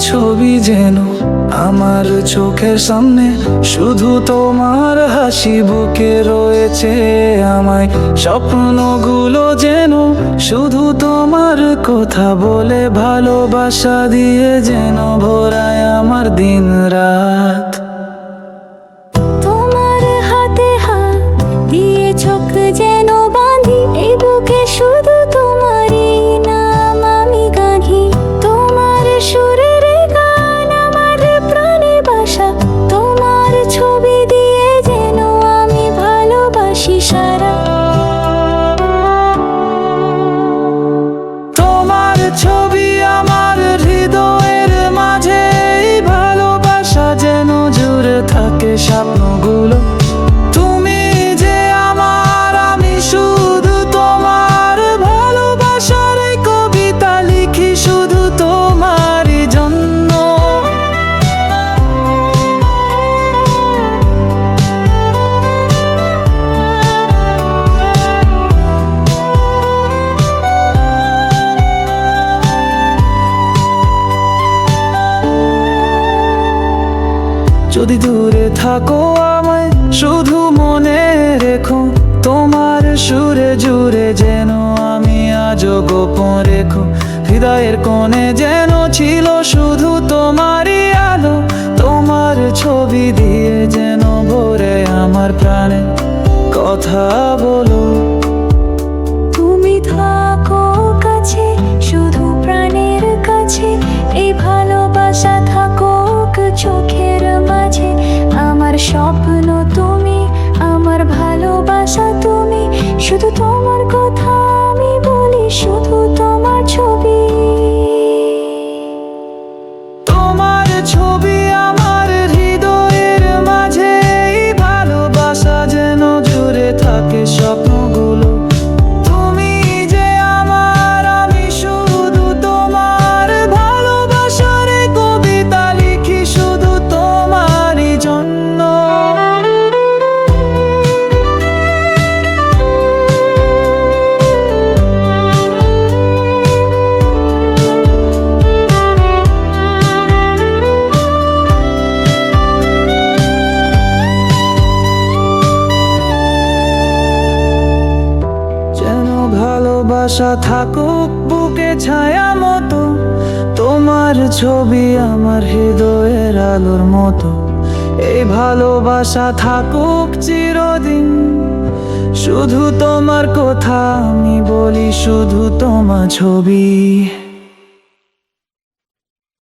ছবি যেন আমার চোখের সামনে। শুধু তোমার হাসি বুকে রয়েছে আমায়। স্বপ্নগুলো যেন শুধু তোমার কথা বলে, ভালোবাসা দিয়ে যেন ভরায় আমার দিন রাত সারা। তোমার ছবি আমার হৃদয়ের মাঝে ভালোবাসা যেন জুড়ে থাকে স্বপ্নগুলো। যদি দূরে থাকো আমায়, শুধু মনে রেখো, তোমার সুরে জুড়ে যেন আমি আজও গোপন রেখো। হৃদয়ের কোণে যেন ছিল শুধু তোমারই আলো, তোমার ছবি দিয়ে যেন ভরে আমার প্রাণে কথা বলো। তুমি থাকো কাছে, শুধু প্রাণের কাছে, এই ভালোবাসা মাঝে আমার স্বপ্ন তুমি ভালোবাসা থাকুক, বুকে ছায়া মতো। তোমার ছবি আমার হৃদয়ের আলোর মতো। এই ভালোবাসা থাকুক চিরদিন। শুধু তোমার কথা আমি বলি, শুধু তোমার ছবি।